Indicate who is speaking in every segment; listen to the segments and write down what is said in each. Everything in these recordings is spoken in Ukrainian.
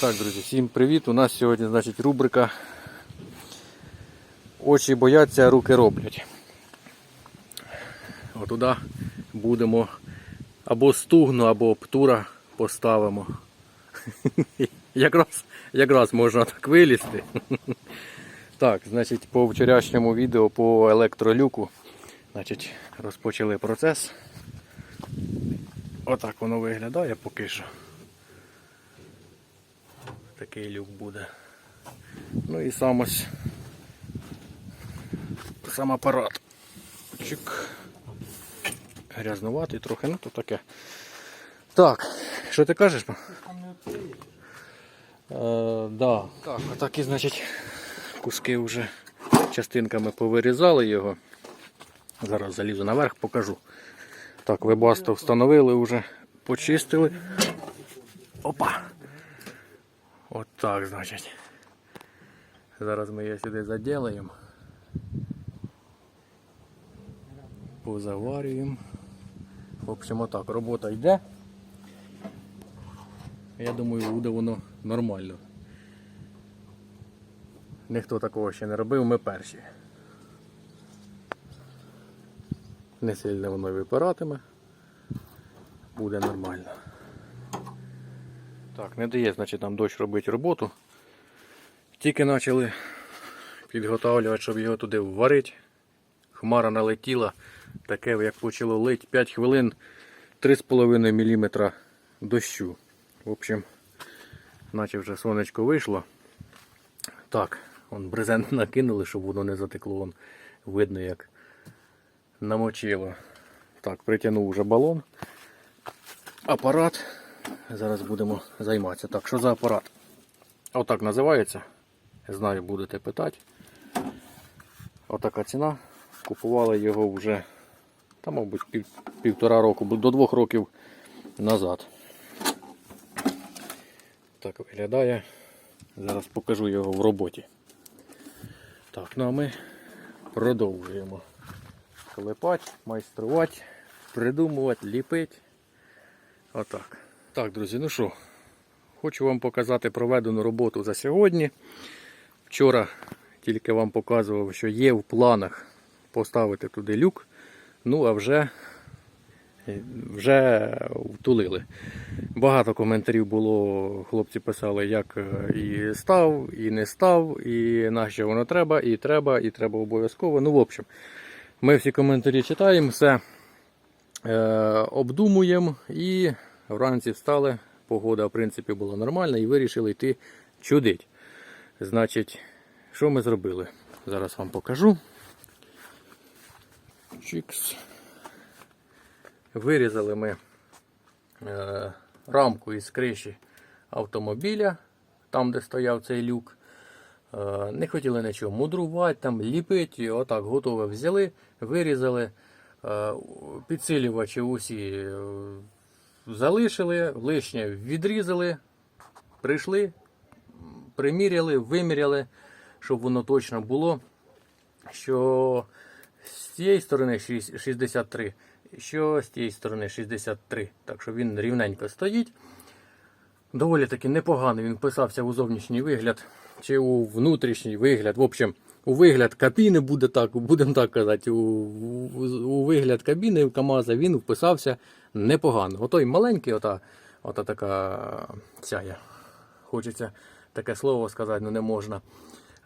Speaker 1: Так, друзі, всім привіт! У нас сьогодні значить, рубрика Очі бояться, руки роблять. Отуда будемо або стугну, або птура поставимо. Якраз, якраз можна так вилізти. Так, значить, по вчорашньому відео по електролюку значить, розпочали процес. Отак воно виглядає поки що. Такий люк буде. Ну і сам ось сам апарат. Чик. Грязнуватий трохи, ну то таке. Так, що ти кажеш? Е, да. Так, отакі, значить, куски вже частинками повирізали його. Зараз залізу наверх, покажу. Так, вебасто встановили вже, почистили. Опа! От так, значить. Зараз ми її сюди заділаємо. Позаварюємо. В общем, отак, робота йде. Я думаю, буде воно нормально. Ніхто такого ще не робив, ми перші. Не сильно воно випиратиме. Буде нормально. Так, не дає, значить, нам дощ робити роботу. Тільки почали підготовлювати, щоб його туди вварити. Хмара налетіла, таке, як почало лить 5 хвилин 3,5 мм дощу. В общем, наче вже сонечко вийшло. Так, вон брезент накинули, щоб воно не затекло. Вон видно, як намочило. Так, притягнув вже балон. Апарат. Зараз будемо займатися. Так, що за апарат? Отак називається. Знаю, будете питати. Отака ціна. Купували його вже, та, мабуть, пів, півтора року, до двох років назад. Так виглядає. Зараз покажу його в роботі. Так, ну а ми продовжуємо клепати, майструвати, придумувати, ліпити. Отак. Так, друзі, ну що, хочу вам показати проведену роботу за сьогодні. Вчора тільки вам показував, що є в планах поставити туди люк. Ну, а вже, вже втулили. Багато коментарів було, хлопці писали, як е, і став, і не став, і на що воно треба, і треба, і треба обов'язково. Ну, в общем, ми всі коментарі читаємо, все е, обдумуємо і вранці встали. Погода, в принципі, була нормальна і вирішили йти чудить. Значить, що ми зробили? Зараз вам покажу. Чікс. Вирізали ми е, рамку із криші автомобіля, там, де стояв цей люк. Е, не хотіли нічого мудрувати, там ліпити, отак готове взяли, вирізали. Е, підсилювачі усі е, залишили, лишнє відрізали, прийшли, приміряли, виміряли, щоб воно точно було. Що з цієї сторони 63, що з тієї сторони 63. Так що він рівненько стоїть. Доволі таки непоганий він вписався у зовнішній вигляд чи у внутрішній вигляд. В общем, у вигляд кабіни буде так, будемо так казати, у, у, вигляд кабіни КАМАЗа він вписався непогано. Отой маленький, ота, ота така ця, хочеться таке слово сказати, але не можна.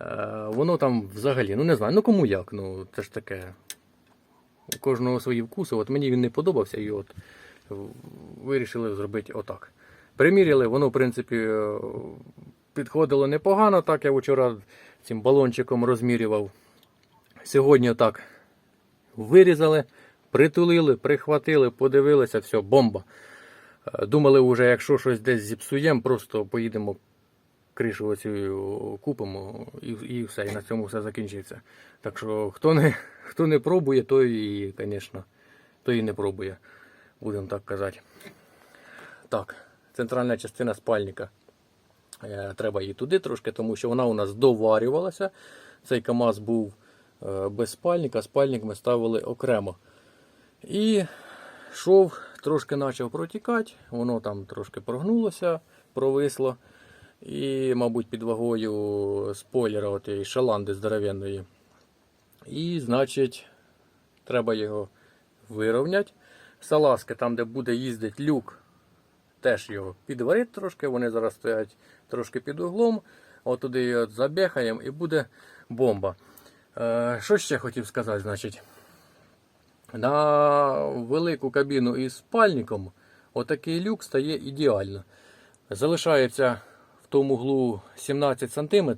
Speaker 1: Е, воно там взагалі, ну не знаю, ну кому як, ну це ж таке. У кожного свої вкуси. От мені він не подобався і от вирішили зробити отак. Приміряли, воно, в принципі, е, підходило непогано, так я вчора цим балончиком розмірював. Сьогодні так вирізали, притулили, прихватили, подивилися, все, бомба. Е, Думали, вже, якщо щось десь зіпсуємо, просто поїдемо кришу оцю купимо і, і все, і на цьому все закінчиться. Так що хто не, хто не пробує, той і, звісно, той і не пробує, будемо так казати. Так, центральна частина спальника. Е, Треба її туди трошки, тому що вона у нас доварювалася. Цей КАМАЗ був е, без спальника, спальник ми ставили окремо. І шов трошки почав протікати, воно там трошки прогнулося, провисло. І, мабуть, під вагою спойлера отієї шаланди здоровенної. І, значить, треба його вирівняти. Салазки, там, де буде їздити люк, теж його підварити трошки. Вони зараз стоять трошки під углом. От туди його забехаємо і буде бомба. Е, що ще хотів сказати, значить? На велику кабіну із спальником отакий люк стає ідеально. Залишається в тому углу 17 см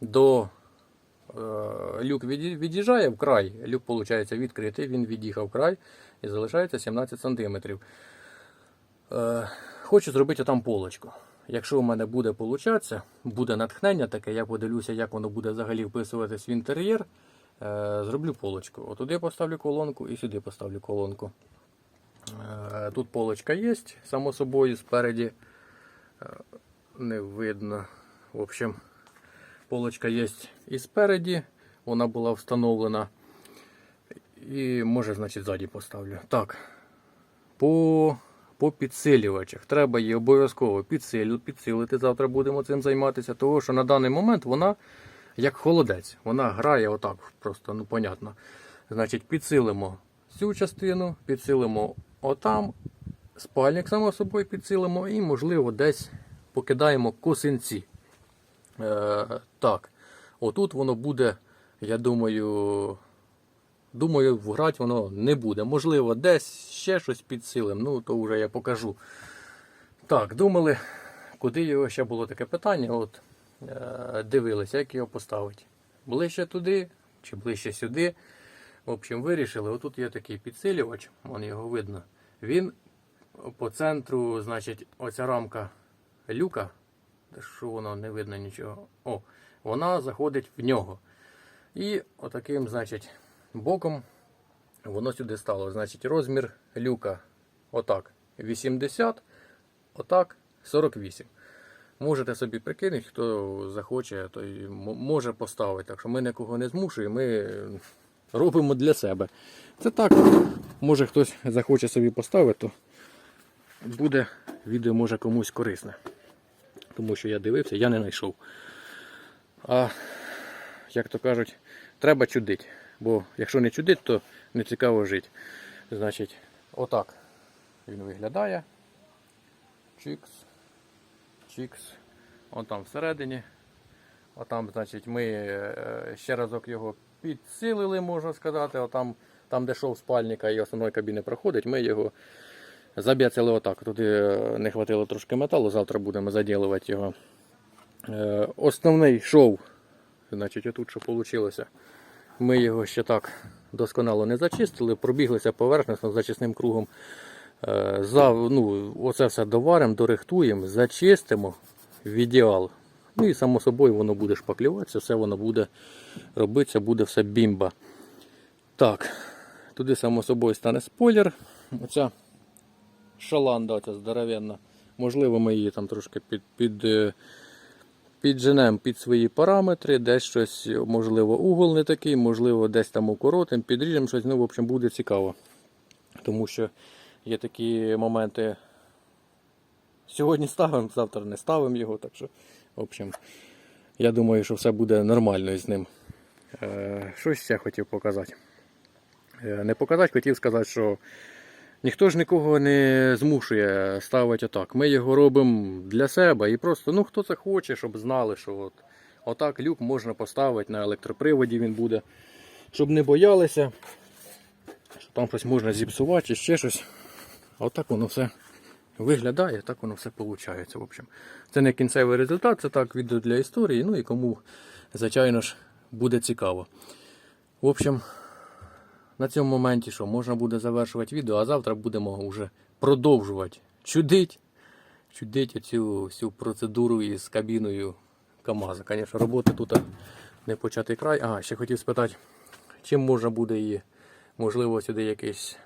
Speaker 1: до е, люк від'їжджає в край. Люк, виходить, відкритий, він від'їхав край і залишається 17 см. Хочу зробити там полочку. Якщо у мене буде получатися, буде натхнення таке, я подивлюся, як воно буде взагалі вписуватись в інтер'єр. Е, зроблю полочку. Отуди поставлю колонку і сюди поставлю колонку. Е, Тут полочка є, само собою, спереді е, не видно. В общем, полочка є і спереді, вона була встановлена. І може, значить, ззаді поставлю. Так. По, по підсилювачах. Треба її обов'язково підсилити. Завтра будемо цим займатися. Тому що на даний момент вона як холодець. Вона грає отак, просто, ну понятно. Значить, підсилимо цю частину, підсилимо отам, спальник, само собою, підсилимо і, можливо, десь покидаємо косинці. Е, так, отут воно буде, я думаю, думаю, грати воно не буде. Можливо, десь ще щось підсилим, ну то вже я покажу. Так, думали, куди його ще було таке питання. От е, дивилися, як його поставити. Ближче туди чи ближче сюди. В общем, вирішили. Отут є такий підсилювач, вон його видно. Він по центру, значить, оця рамка люка, що воно не видно нічого. О, вона заходить в нього. І отаким, значить, боком воно сюди стало. Значить, розмір люка отак 80, отак 48. Можете собі прикинути, хто захоче, той може поставити. Так що ми нікого не змушуємо, ми робимо для себе. Це так, може хтось захоче собі поставити, то буде відео може комусь корисне. Тому що я дивився, я не знайшов. А як то кажуть, треба чудити. Бо якщо не чудить, то не цікаво жити. Значить, отак він виглядає. Чікс. Чікс. Он там всередині. Отам, значить, ми е, ще разок його підсилили, можна сказати. Отам, там, де шов спальника і основної кабіни проходить, ми його заб'яцали отак. Туди е, не хватило трошки металу, завтра будемо заділувати його. Е, Основний шов, значить, отут що вийшло. Ми його ще так досконало не зачистили, пробіглися поверхнесно зачисним кругом. Е, За, ну, оце все доваримо, дорихтуємо, зачистимо в ідеал. Ну і само собою воно буде шпаклюватися, все воно буде робитися, буде все бімба. Так, туди само собою стане спойлер. Оця шаланда, оця здоровенна. Можливо, ми її там трошки під, під, е, підженемо під свої параметри, десь щось, можливо, угол не такий, можливо, десь там укоротимо, підріжемо щось, ну, в общем, буде цікаво. Тому що є такі моменти. Сьогодні ставимо, завтра не ставимо його. Так що, в общем, я думаю, що все буде нормально із ним. Е, щось ще хотів показати. Е, не показати, хотів сказати, що ніхто ж нікого не змушує ставити отак. Ми його робимо для себе і просто, ну хто це хоче, щоб знали, що от, отак люк можна поставити на електроприводі він буде. Щоб не боялися, що там щось можна зіпсувати чи ще щось. Отак воно все виглядає, так воно все виходить. В общем. Це не кінцевий результат, це так відео для історії. Ну і кому, звичайно ж, буде цікаво. В общем, на цьому моменті що, можна буде завершувати відео, а завтра будемо вже продовжувати чудить, чудить цю всю процедуру із кабіною КАМАЗа. Звісно, роботи тут не початий край. Ага, ще хотів спитати, чим можна буде її, можливо, сюди якийсь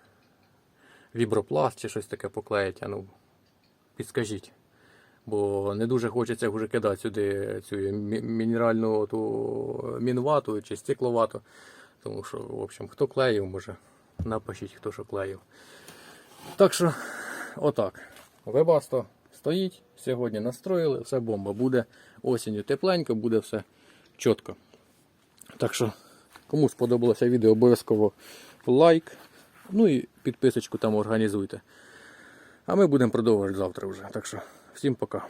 Speaker 1: вібропласт чи щось таке поклеїти. Ну, підскажіть. Бо не дуже хочеться вже кидати сюди цю мінеральну ту мінвату чи стекловату. Тому що, в общем, хто клеїв, може, напишіть, хто що клеїв. Так що, отак. Вебасто стоїть. Сьогодні настроїли, все бомба. Буде осінню тепленько, буде все чітко. Так що, кому сподобалося відео, обов'язково лайк. Ну і підписочку там організуйте. А ми будемо продовжувати завтра вже. Так що, всім пока.